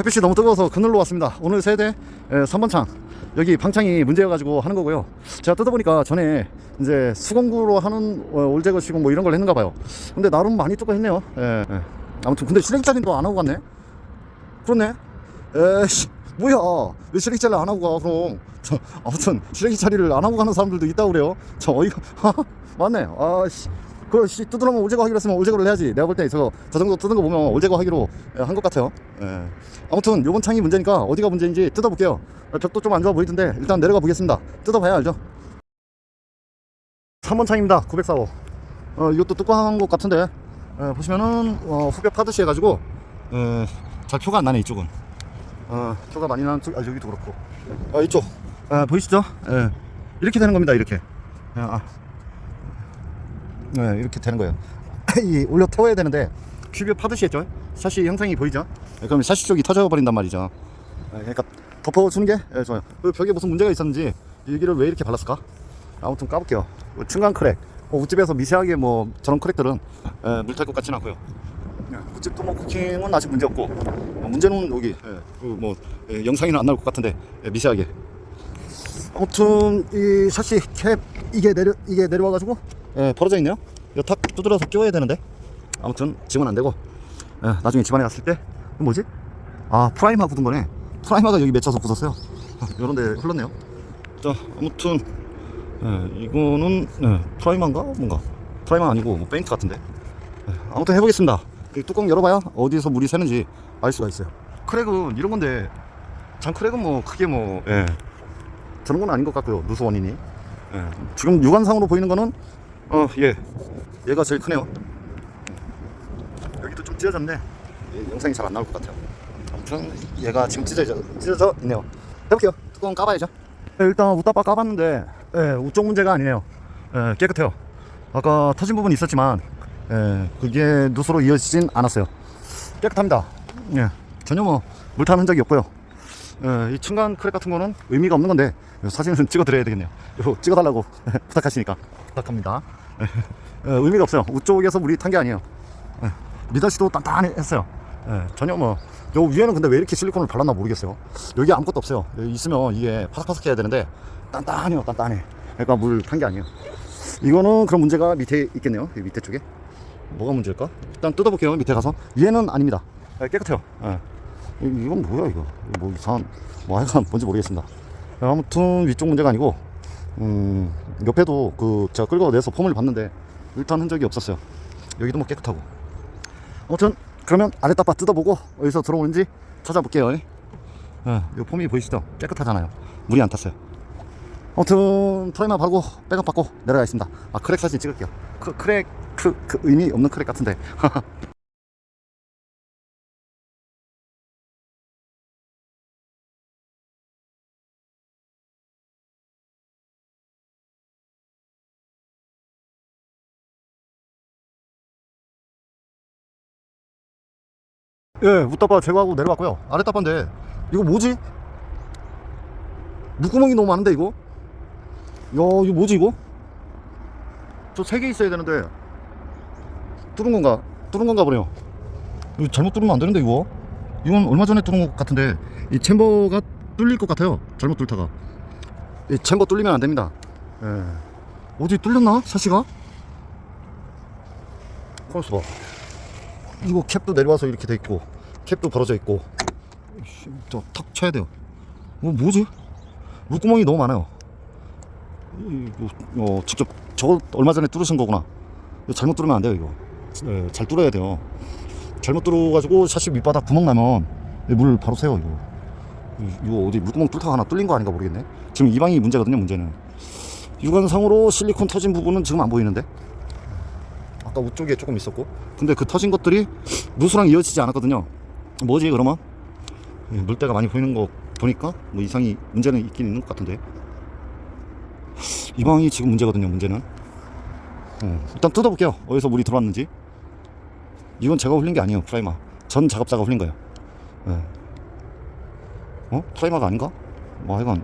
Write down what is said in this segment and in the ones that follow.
햇빛이 너무 뜨거워서 그늘로 왔습니다. 오늘 세대 3번 창 여기 방창이 문제여가지고 하는 거고요. 제가 뜯어보니까 전에 이제 수공구로 하는 어, 올제거 시공 뭐 이런 걸 했는가 봐요. 근데 나름 많이 뜯고 했네요. 예, 예. 아무튼 근데 실행 처리도 안 하고 갔네. 그렇네. 에이씨 뭐야 왜 실행 처리를 안 하고 가 그럼 저 아무튼 실행 처리를 안 하고 가는 사람들도 있다고 그래요. 저 어이가 맞네. 아씨. 그, 씨, 뜯으려면 올제거 하기로 했으면 올제거를 해야지. 내가 볼때 저거, 저 정도 뜯은 거 보면 올제거 하기로 한 것 같아요. 예. 아무튼, 요번 창이 문제니까 어디가 문제인지 뜯어볼게요. 아, 벽도 좀 안 좋아 보이던데, 일단 내려가 보겠습니다. 뜯어봐야 알죠. 3번 창입니다. 904호. 어, 이것도 뚜껑한 것 같은데, 예, 보시면은, 어, 후배 파듯이 해가지고, 예, 잘 표가 안 나네, 이쪽은. 어, 표가 많이 나는 쪽, 아, 여기도 그렇고. 아, 이쪽. 아, 보이시죠? 예. 이렇게 되는 겁니다, 이렇게. 아, 네, 이렇게 되는 거예요. 이 올려 태워야 되는데 큐브 파듯이 했죠. 샤시 형상이 보이죠? 네, 그럼 샤시 쪽이 터져 버린단 말이죠. 네, 그러니까 덮어주는 게 네, 좋아요. 그 벽에 무슨 문제가 있었는지 여기를 왜 이렇게 발랐을까? 아무튼 까볼게요. 뭐 중간 크랙. 뭐 우집에서 미세하게 뭐 저런 크랙들은 물탈 것 같지는 않고요. 네, 우집도 뭐 쿠킹은 아직 문제 없고 어, 문제는 여기 예, 그뭐 예, 영상에는 안 나올 것 같은데 예, 미세하게. 아무튼 이 샤시 캡 이게 내려 이게 내려와가지고 예, 벌어져 있네요. 이거 탁 두드려서 끼워야 되는데 아무튼 지금은 안 되고 예, 나중에 집안에 갔을 때 뭐지? 아 프라이마 굳은 거네. 프라이마가 여기 맺혀서 굳었어요. 이런 데 흘렀네요. 자 아무튼 예, 이거는 예, 프라이마인가 뭔가 프라이마 아니고 뭐 페인트 같은데 예, 아무튼 해 보겠습니다. 이 뚜껑 열어봐야 어디서 물이 새는지 알 수가 있어요. 크랙은 이런 건데 장 크랙은 뭐 크게 뭐 예, 저런 건 아닌 것 같고요. 누수 원인이. 예, 지금 육안상으로 보이는 거는 어, 예. 얘가 제일 크네요. 여기도 좀 찢어졌네. 예, 영상이 잘 안 나올 것 같아요. 아무튼 얘가 지금 찢어져, 찢어져 있네요. 해볼게요. 뚜껑 까봐야죠. 예, 일단 웃다빠 까봤는데 예, 우쪽 문제가 아니네요. 예, 깨끗해요. 아까 터진 부분이 있었지만 예, 그게 누수로 이어지진 않았어요. 깨끗합니다. 예, 전혀 뭐 물탄 흔적이 없고요. 예, 이 층간 크랙 같은 거는 의미가 없는 건데 사진은 찍어 드려야 되겠네요. 이거 찍어 달라고 부탁하시니까 부탁합니다. 예, 예, 의미가 없어요. 우쪽에서 물이 탄 게 아니에요. 예, 미다시도 단단했어요. 예, 전혀 뭐, 요 위에는 근데 왜 이렇게 실리콘을 발랐나 모르겠어요. 여기 아무것도 없어요. 여기 있으면 이게 파삭파삭해야 되는데 단단해요, 단단해. 그러니까 물 탄 게 아니에요. 이거는 그런 문제가 밑에 있겠네요. 이 밑에 쪽에. 뭐가 문제일까? 일단 뜯어볼게요. 밑에 가서. 얘는 아닙니다. 예, 깨끗해요. 예. 이- 이건 뭐야? 이거 뭐 이상한 뭐 하여간 뭔지 모르겠습니다. 아무튼 위쪽 문제가 아니고 음, 옆에도 그 제가 끌어내서 폼을 봤는데 일단 흔적이 없었어요. 여기도 뭐 깨끗하고. 아무튼 그러면 아랫다바 뜯어보고 어디서 들어오는지 찾아볼게요. 예, 이 폼이 보이시죠? 깨끗하잖아요. 물이 안 탔어요. 아무튼 프라이머 바르고 백업 받고 내려가겠습니다. 아 크랙 사진 찍을게요. 크, 크랙 그, 그 의미 없는 크랙 같은데. 예, 웃다바 제거하고 내려왔고요. 아랫다바인데 이거 뭐지? 물구멍이 너무 많은데 이거? 야, 이거 뭐지 이거? 저 세 개 있어야 되는데 뚫은 건가? 뚫은 건가 보네요. 이거 잘못 뚫으면 안 되는데 이거? 이건 얼마 전에 뚫은 것 같은데 이 챔버가 뚫릴 것 같아요. 잘못 뚫다가 이 챔버 뚫리면 안 됩니다. 예. 어디 뚫렸나? 샤시가? 컴스 봐. 이거 캡도 내려와서 이렇게 돼 있고 캡도 벌어져 있고 저턱 쳐야 돼요. 뭐 뭐지? 물구멍이 너무 많아요. 이거 어, 직접 저거 얼마 전에 뚫으신 거구나. 이거 잘못 뚫으면 안 돼요 이거. 예, 잘 뚫어야 돼요. 잘못 뚫어가지고 샤시 밑바닥 구멍 나면 물 바로 새요 이거. 이- 이거 어디 물구멍 뚫다가 하나 뚫린 거 아닌가 모르겠네. 지금 이 방이 문제거든요 문제는. 육안상으로 실리콘 터진 부분은 지금 안 보이는데. 아까 우쪽에 조금 있었고. 근데 그 터진 것들이 누수랑 이어지지 않았거든요. 뭐지 그러면? 예, 물때가 많이 보이는 거 보니까 뭐 이상이 문제는 있긴 있는 것 같은데. 이 방이 지금 문제거든요 문제는. 어, 일단 뜯어볼게요. 어디서 물이 들어왔는지. 이건 제가 흘린 게 아니에요 프라이마. 전 작업자가 흘린 거예요. 예. 어? 프라이마가 아닌가? 뭐 하여간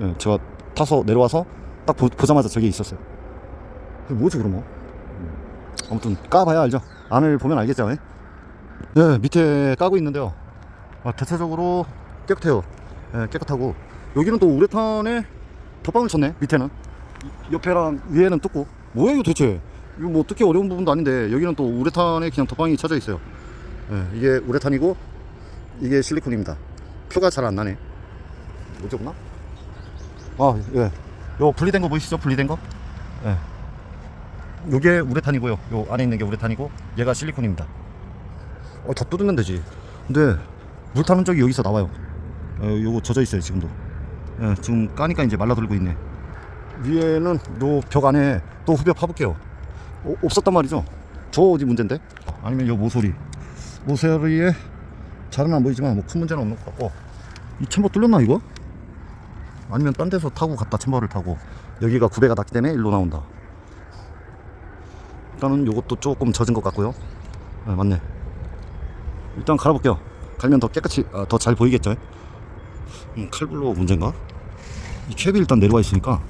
예, 제가 타서 내려와서 딱 보, 보자마자 저게 있었어요. 뭐지 그러면 아무튼 까봐야 알죠. 안을 보면 알겠죠. 예? 네, 밑에 까고 있는데요. 아, 대체적으로 깨끗해요. 예, 깨끗하고 여기는 또 우레탄에 덧방을 쳤네. 밑에는 이- 옆에랑 위에는 뜯고 뭐야 이거 대체? 이거 뭐 뜯기 어려운 부분도 아닌데 여기는 또 우레탄에 그냥 덧방이 쳐져 있어요. 예, 이게 우레탄이고 이게 실리콘입니다. 표가 잘 안 나네. 뭐지 없나? 아 예. 요 분리된 거 보이시죠? 분리된 거? 예. 요게 우레탄이고요. 요 안에 있는 게 우레탄이고 얘가 실리콘입니다. 어, 다 뜯으면 되지. 근데 물 타는 적이 여기서 나와요. 어, 요거 젖어 있어요 지금도. 예, 지금 까니까 이제 말라들고 있네. 위에는 요 벽 안에 또 후벼 파볼게요. 어, 없었단 말이죠. 저 어디 문제인데? 아니면 요 모서리. 모서리에 잘은 안 보이지만 뭐 큰 문제는 없는 것 같고. 이 챔버 뚫렸나 이거? 아니면 딴 데서 타고 갔다 챔버를 타고 여기가 구배가 났기 때문에 일로 나온다. 일단은 요것도 조금 젖은 것 같고요. 네, 맞네. 일단 갈아볼게요. 갈면 더 깨끗이 아, 더잘 보이겠죠? 음, 칼블로 문제인가? 이 캡이 일단 내려와 있으니까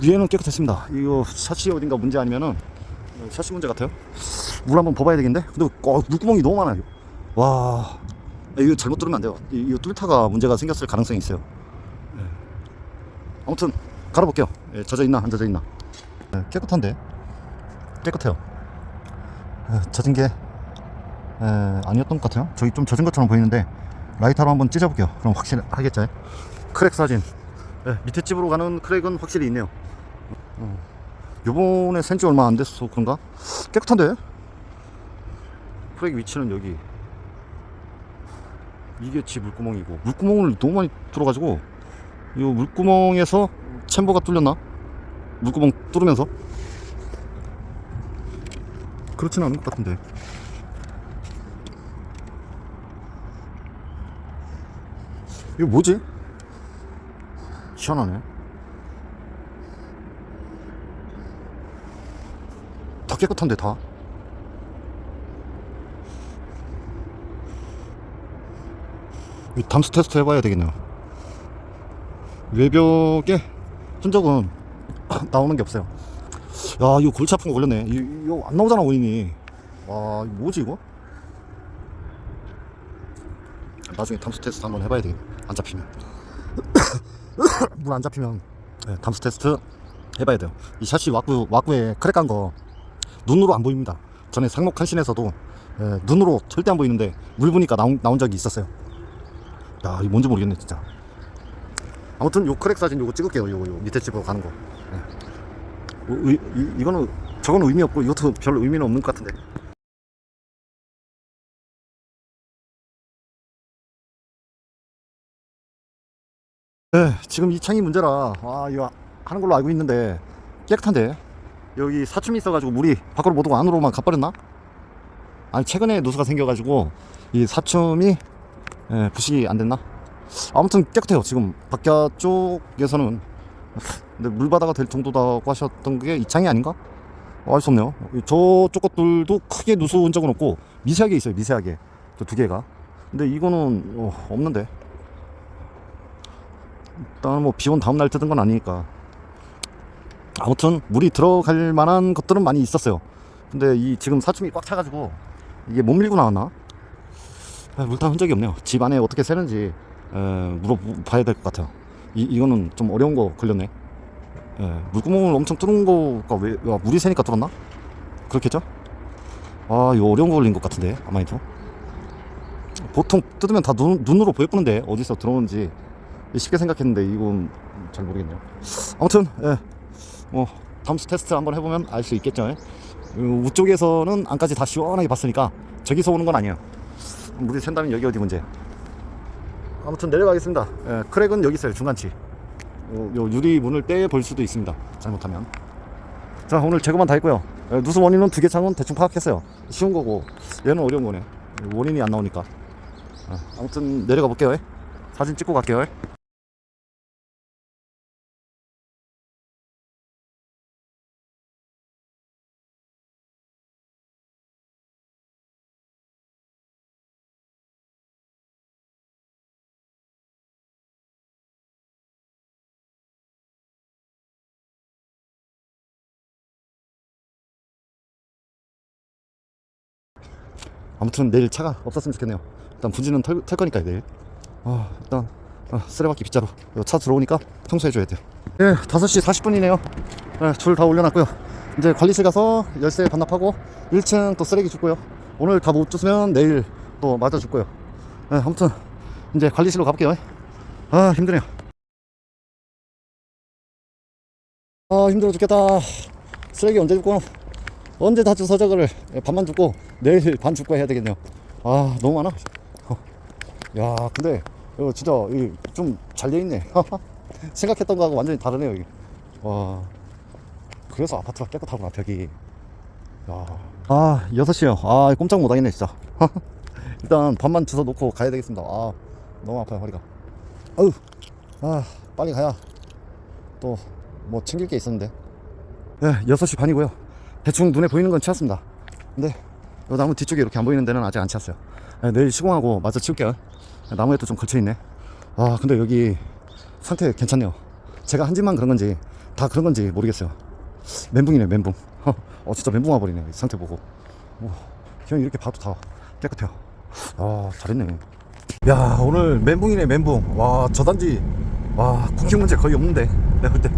위에는 깨끗했습니다. 이거 샤시 어딘가 문제 아니면은 어, 샤시 문제 같아요. 물 한번 봐봐야 되겠는데? 근데 어, 물구멍이 너무 많아요. 와 이거 잘못 뚫으면 안 돼요. 이, 이거 뚫다가 문제가 생겼을 가능성이 있어요. 예. 아무튼 갈아볼게요. 예, 젖어 있나 안 젖어 있나? 예, 깨끗한데 깨끗해요. 예, 젖은 게 에, 아니었던 것 같아요. 저기 좀 젖은 것처럼 보이는데 라이터로 한번 찢어볼게요. 그럼 확실하겠죠? 크랙 사진. 예, 밑에 집으로 가는 크랙은 확실히 있네요. 어, 요번에 센지 얼마 안 됐어 그런가? 깨끗한데? 크랙 위치는 여기. 이게 지 물구멍이고 물구멍을 너무 많이 뚫어가지고 이 물구멍에서 챔버가 뚫렸나? 물구멍 뚫으면서 그렇지는 않은 것 같은데. 이거 뭐지? 희한하네. 다 깨끗한데 다. 이 담수 테스트 해봐야 되겠네요. 외벽에 흔적은 나오는 게 없어요. 야, 이거 골치 아픈 거 걸렸네. 이- 이거 안 나오잖아, 원인이. 와, 이거 뭐지, 이거? 나중에 담수 테스트 한번 해봐야 되겠네. 안 잡히면. 물 안 잡히면 네, 담수 테스트 해봐야 돼요. 이 샷이 와꾸, 와꾸에 크랙 간 거 눈으로 안 보입니다. 전에 상록 칸신에서도 예, 눈으로 절대 안 보이는데 물 보니까 나온, 나온 적이 있었어요. 야, 이거 뭔지 모르겠네, 진짜. 아무튼 요 크랙 사진 요거 찍을게요. 요거, 요 밑에 집으로 가는 거. 예. 어, 의, 이, 이거는 저건 의미 없고 이것도 별 의미는 없는 것 같은데. 네, 지금 이 창이 문제라 아 이거 하는 걸로 알고 있는데 깨끗한데 여기 사춤이 있어가지고 물이 밖으로 못 오고 안으로만 가버렸나? 아니 최근에 누수가 생겨가지고 이 사춤이 예, 부식이 안 됐나? 아무튼 깨끗해요. 지금 바깥쪽에서는. 근데 물바다가 될 정도다고 하셨던 게 이 창이 아닌가? 어, 알수 없네요. 저쪽 것들도 크게 누수 온 적은 없고 미세하게 있어요 미세하게. 저두 개가. 근데 이거는 어, 없는데. 일단 뭐 비온 다음 날 뜯은 건 아니니까. 아무튼 물이 들어갈 만한 것들은 많이 있었어요. 근데 이 지금 사춤이 꽉 차가지고 이게 못 밀고 나왔나? 아, 물탄 흔적이 없네요. 집 안에 어떻게 새는지 에, 물어봐야 될 것 같아요 이, 이거는 좀 어려운 거 걸렸네 예, 물구멍을 엄청 뚫은 거가 왜 야, 물이 새니까 뚫었나 그렇겠죠 아 이거 어려운 거 걸린 것 같은데 아마도 보통 뜯으면 다 눈, 눈으로 보여보는데 어디서 들어오는지 쉽게 생각했는데 이건 잘 모르겠네요. 아무튼 예, 뭐 담수 테스트 한번 해보면 알 수 있겠죠. 예? 어, 우쪽에서는 안까지 다 시원하게 봤으니까 저기서 오는 건 아니에요. 물이 샌다면 여기 어디 문제. 아무튼 내려가겠습니다. 예, 크랙은 여기 있어요 중간치. 요, 요 유리 문을 떼볼 수도 있습니다. 잘못하면. 자 오늘 제거만 다 했고요. 예, 누수 원인은 두 개 창은 대충 파악했어요. 쉬운 거고 얘는 어려운 거네. 원인이 안 나오니까. 아, 아무튼 내려가 볼게요. 예. 사진 찍고 갈게요. 예. 아무튼 내일 차가 없었으면 좋겠네요. 일단 분지는 털, 털 거니까요 내일. 아 일단 아, 쓰레받기 빗자루 차 들어오니까 청소해줘야 돼요. 예, 5시 40분이네요. 예, 줄다 올려놨고요. 이제 관리실 가서 열쇠 반납하고 1층 또 쓰레기 줍고요. 오늘 다 못 줬으면 내일 또 맞아 줄 거예요. 예, 아무튼 이제 관리실로 가볼게요. 아 힘드네요. 아 힘들어 죽겠다. 쓰레기 언제 줍고 언제 다 주워 저거를 예, 반만 줍고 내일 반 줍고 해야 되겠네요. 아 너무 많아. 어. 야 근데 이거 진짜 좀잘 돼 있네. 생각했던 거하고 완전히 다르네요 여기. 와 그래서 아파트가 깨끗하구나 벽이. 야. 아 6시요. 아 꼼짝 못 하겠네 진짜. 일단 반만 주워 놓고 가야 되겠습니다. 아 너무 아파요 허리가. 아우 아 빨리 가야 또 뭐 챙길 게 있었는데. 네, 6시 반이고요. 대충 눈에 보이는 건 치웠습니다. 근데 이 나무 뒤쪽에 이렇게 안 보이는 데는 아직 안 치웠어요. 네, 내일 시공하고 마저 치울게요. 나무에 또좀 걸쳐 있네. 아, 근데 여기 상태 괜찮네요. 제가 한 집만 그런 건지 다 그런 건지 모르겠어요. 멘붕이네, 멘붕. 어, 진짜 멘붕 와버리네. 이 상태 보고. 오, 그냥 이렇게 봐도 다 깨끗해요. 아, 잘했네. 야, 오늘 멘붕이네, 멘붕. 와, 저 단지, 와, 쿠킹 문제 거의 없는데. 내가 볼 때.